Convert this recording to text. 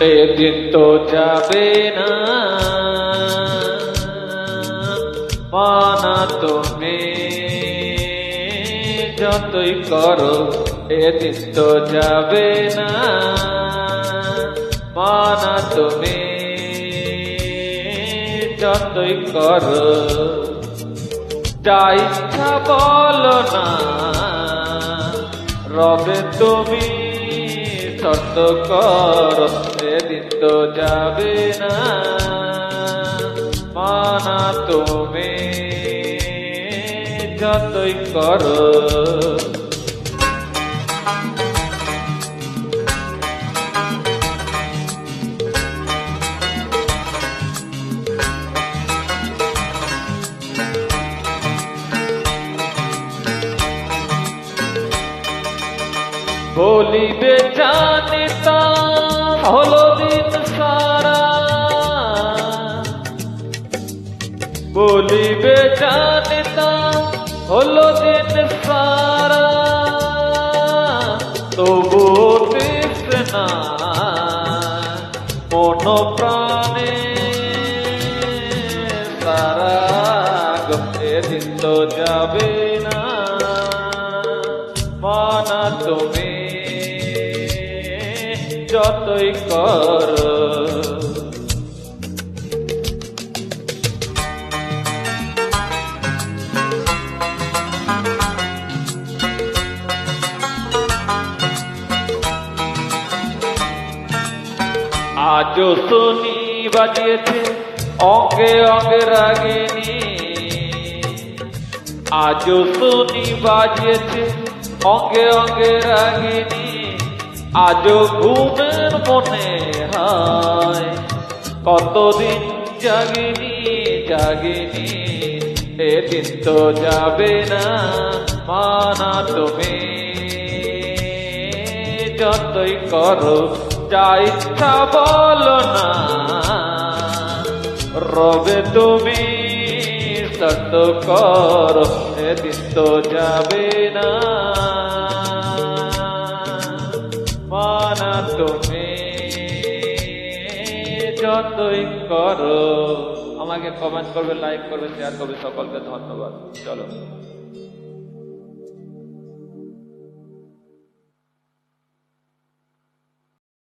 এদিন তো যাবে না। মানা তুমি যতই করো এদিন তো যাবে না। মানা তুমি যতই করো, যা ইচ্ছা বলো না। রবে তুমি শর্ত কর সেদিন তো যাবে না। মানা তুমি যতই করো বলিবে জানিতা হলো দিন সারা। বলিবে জানিতা হলো দিন সারা। তবু তৃষ্ণা মন প্রাণে সারা দিন তো যাবে না। মানা তুমি যতই কর। আজও শনি বাজিয়েছে অঙ্গে অঙ্গে রাগিনী। আজও শুনি বাজিয়েছে অঙ্গে অঙ্গে রাগিনী। আজও ঘুমের মনে হয়। কতদিন জাগিনি জাগিনি, এদিন তো যাবে না, মানা তুমি। যতই করো, যা ইচ্ছা বলো না। রবে তুমি সত্য করো, এদিন তো যাবে না। মানা তুমি যতই করো আমাকে কমেন্ট করবে লাইক করবে শেয়ার করবে সকলকে ধন্যবাদ। চলো।